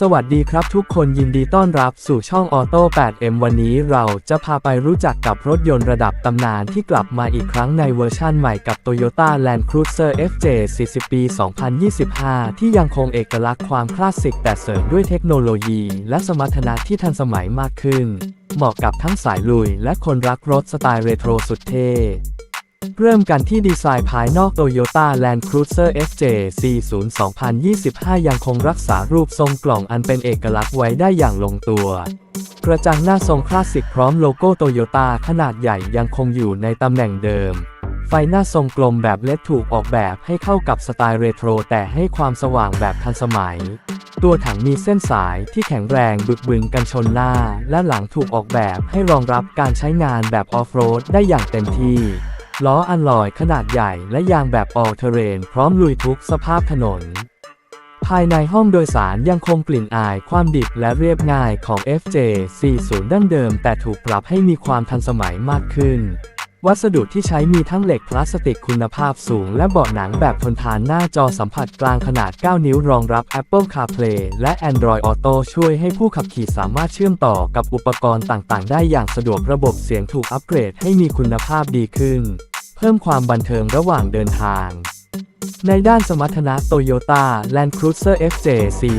สวัสดีครับทุกคนยินดีต้อนรับสู่ช่อง Auto 8M วันนี้เราจะพาไปรู้จักกับรถยนต์ระดับตำนานที่กลับมาอีกครั้งในเวอร์ชั่นใหม่กับ Toyota Land Cruiser FJ 40 ปี 2025 ที่ยังคงเอกลักษณ์ความคลาสสิกแต่เสริมด้วยเทคโนโลยี และสมรรถนะที่ทันสมัยมากขึ้น เหมาะกับทั้งสายลุยและคนรักรถสไตล์เรโทรสุดเท่ เริ่มกันที่ดีไซน์ภายนอก Toyota Land Cruiser FJ 40 2025 ยังคงรักษารูปทรงกล่องอันเป็นเอกลักษณ์ไว้ได้อย่างลงตัว กระจังหน้าทรงคลาสสิกพร้อมโลโก้โตโยต้าขนาดใหญ่ยังคงอยู่ในตำแหน่งเดิม ไฟหน้าทรงกลมแบบเล็ดถูกออกแบบให้เข้ากับสไตล์เรโทรแต่ให้ความสว่างแบบทันสมัย ตัวถังมีเส้นสายที่แข็งแรงบึกบึนกันชนหน้า และหลังถูกออกแบบให้รองรับการใช้งานแบบออฟโรดได้อย่างเต็มที่ ล้ออันลอยขนาดใหญ่และยางแบบ all terrain พร้อมลุยทุกสภาพถนน ภายในห้องโดยสารยังคงกลิ่นอายความดิบและเรียบง่ายของ FJ40 ดั้งเดิม แต่ถูกปรับให้มีความทันสมัยมากขึ้น วัสดุที่ใช้มีทั้งเหล็กพลาสติกคุณภาพสูง และเบาะหนังแบบทนทานหน้าจอสัมผัสกลางขนาด 9 นิ้วรองรับ Apple CarPlay และ Android Auto ช่วยให้ผู้ขับขี่สามารถเชื่อมต่อกับอุปกรณ์ต่างๆ ได้อย่างสะดวกระบบเสียงถูกอัปเกรดให้มีคุณภาพดีขึ้น เพิ่มความบันเทิงระหว่างเดินทาง ในด้านสมรรถนะ Toyota Land Cruiser FJ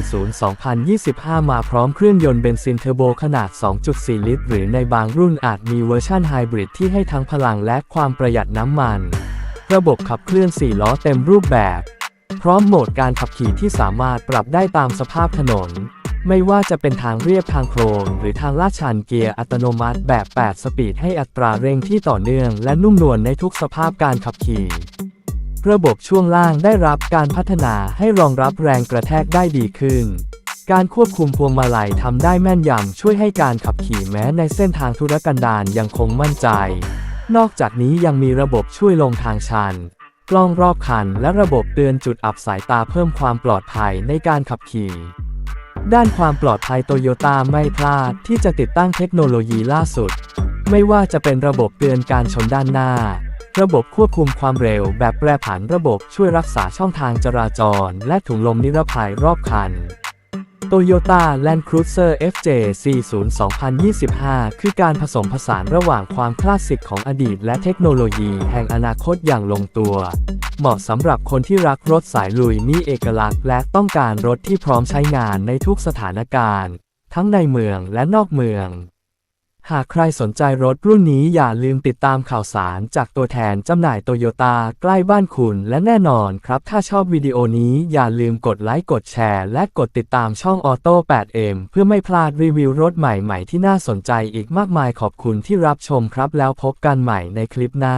40 2025 มาพร้อมเครื่องยนต์เบนซินเทอร์โบขนาด 2.4 ลิตร หรือในบางรุ่นอาจมีเวอร์ชันไฮบริดที่ให้ทั้งพลังและความประหยัดน้ำมัน ระบบขับเคลื่อน 4 ล้อเต็มรูปแบบ พร้อมโหมดการขับขี่ที่สามารถปรับได้ตามสภาพถนน ไม่ว่าจะเป็นทางเรียบทางโครงหรือทางลาดชันเกียร์อัตโนมัติแบบ 8 สปีดให้อัตราเร่งที่ต่อเนื่องและนุ่มนวลในทุกสภาพการขับขี่ ระบบช่วงล่างได้รับการพัฒนาให้รองรับแรงกระแทกได้ดีขึ้น การควบคุมพวงมาลัยทำได้แม่นยำช่วยให้การขับขี่แม้ในเส้นทางธุรกันดารยังคงมั่นใจ นอกจากนี้ยังมีระบบช่วยลงทางชันกล้องรอบคันและระบบเตือนจุดอับสายตาเพิ่มความปลอดภัยในการขับขี่ ด้านความปลอดภัยโตโยต้าไม่พลาดที่จะติดตั้งเทคโนโลยีล่าสุด ไม่ว่าจะเป็นระบบเตือนการชนด้านหน้า ระบบควบคุมความเร็วแบบแปรผันระบบช่วยรักษาช่องทางจราจร และถุงลมนิรภัยรอบคัน Toyota Land Cruiser FJ 40 2025 คือการผสมผสานระหว่างความคลาสสิกของอดีตและเทคโนโลยีแห่งอนาคตอย่างลงตัว เหมาะสำหรับคนที่รักรถสายลุยมีเอกลักษณ์และต้องการรถที่พร้อมใช้งานในทุกสถานการณ์ ทั้งในเมืองและนอกเมือง หากใครสนใจรถรุ่นนี้อย่าลืมติดตามข่าวสารจากตัวแทนจำหน่ายโตโยต้าใกล้บ้านคุณและแน่นอนครับ ถ้าชอบวิดีโอนี้อย่าลืมกดไลค์กดแชร์ และกดติดตามช่องออโต้ 8M เพื่อไม่พลาดรีวิวรถใหม่ๆที่น่าสนใจอีกมากมายขอบคุณที่รับชมครับแล้วพบกันใหม่ในคลิปหน้า